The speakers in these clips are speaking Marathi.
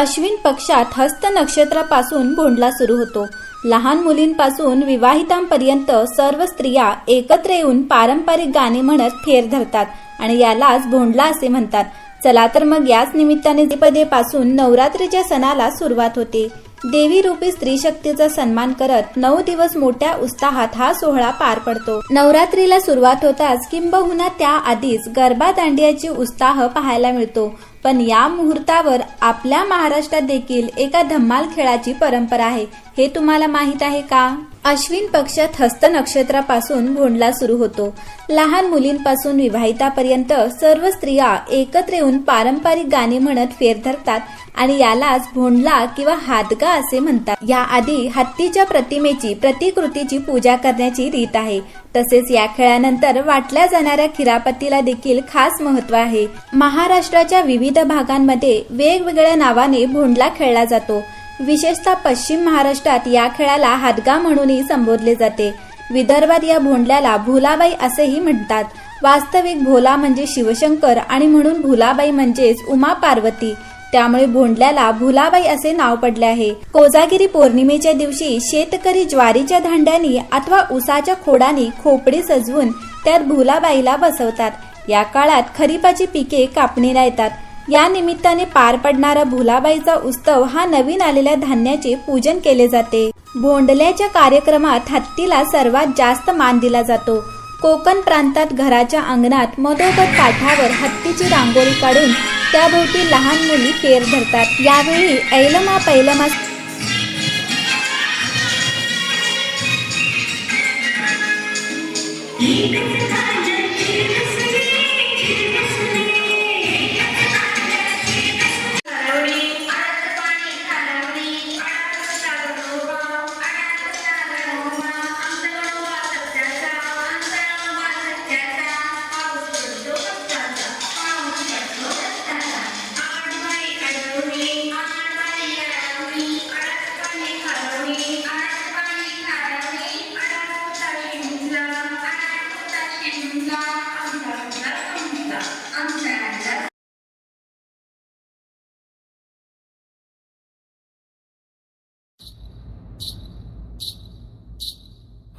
अश्विन पक्षात हस्त नक्षत्रापासून भोंडला सुरू होतो. लहान मुलींपासून विवाहितांपर्यंत सर्व स्त्रिया एकत्र येऊन पारंपरिक गाणी म्हणत फेर धरतात आणि यालाच भोंडला असे म्हणतात. चला तर मग याच निमित्ताने पदेपासून नवरात्रीच्या सणाला सुरुवात होते. देवी रूपी स्त्री शक्तीचा सन्मान करत नऊ दिवस मोठ्या उत्साहात हा सोहळा पार पडतो. नवरात्रीला सुरुवात होताच किंबहुना त्या आधीच गरबा दांडियाची उत्साह पाहायला मिळतो. पण या मुहूर्तावर आपल्या महाराष्ट्रात देखील एका धम्माल खेळाची परंपरा आहे. हे तुम्हाला माहीत आहे का? अश्विन पक्षात हस्त नक्षत्रापासून भोंडला सुरू होतो. लहान मुलींपासून विवाहितापर्यंत सर्व स्त्रिया एकत्र येऊन पारंपरिक गाणी म्हणत फेर धरतात आणि यालाच भोंडला किंवा हादगा असे म्हणतात. याआधी हत्तीच्या प्रतिमेची प्रतिकृतीची पूजा करण्याची रीत आहे. तसेच या खेळानंतर वाटल्या जाणाऱ्या खिरापतीला देखील खास महत्त्व आहे. महाराष्ट्राच्या विविध भागांमध्ये वेगवेगळ्या नावाने भोंडला खेळला जातो. विशेषतः पश्चिम महाराष्ट्रात या खेळाला हादगा म्हणूनही संबोधले जाते. विदर्भात या भोंडल्याला भुलाबाई असेही म्हणतात. वास्तविक भोला म्हणजे शिवशंकर आणि म्हणून भुलाबाई म्हणजेच उमा पार्वती. त्यामुळे भोंडल्याला भुलाबाई असे नाव पडले आहे. कोजागिरी पौर्णिमेच्या दिवशी शेतकरी ज्वारीच्या धांड्यानी अथवा उसाच्या खोडानी खोपडी सजवून त्यात भुलाबाईला बसवतात. या काळात खरीपाची पिके कापणीला येतात. या निमित्ताने पार पडणारा भुलाबाईचा उत्सव हा नवीन आलेल्या धान्याचे पूजन केले जाते. भोंडल्याच्या कार्यक्रमात हत्तीला सर्वात जास्त मान दिला जातो. कोकण प्रांतात घराच्या अंगणात मधोगत काठावर हत्तीची रांगोळी काढून त्याभोवती लहान मुली फेर धरतात. यावेळी ऐलमा पैलमा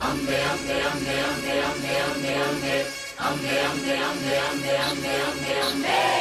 Amne, amne, I'm amne, I'm Amne, I'm amne, I'm amne.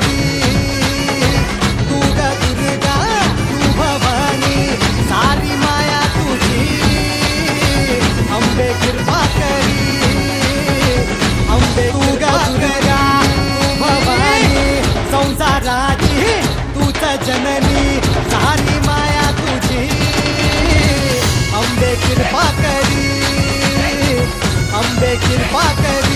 जननी झाली माया तुझी। अंबे कृपा करी अंबे कृपा करी।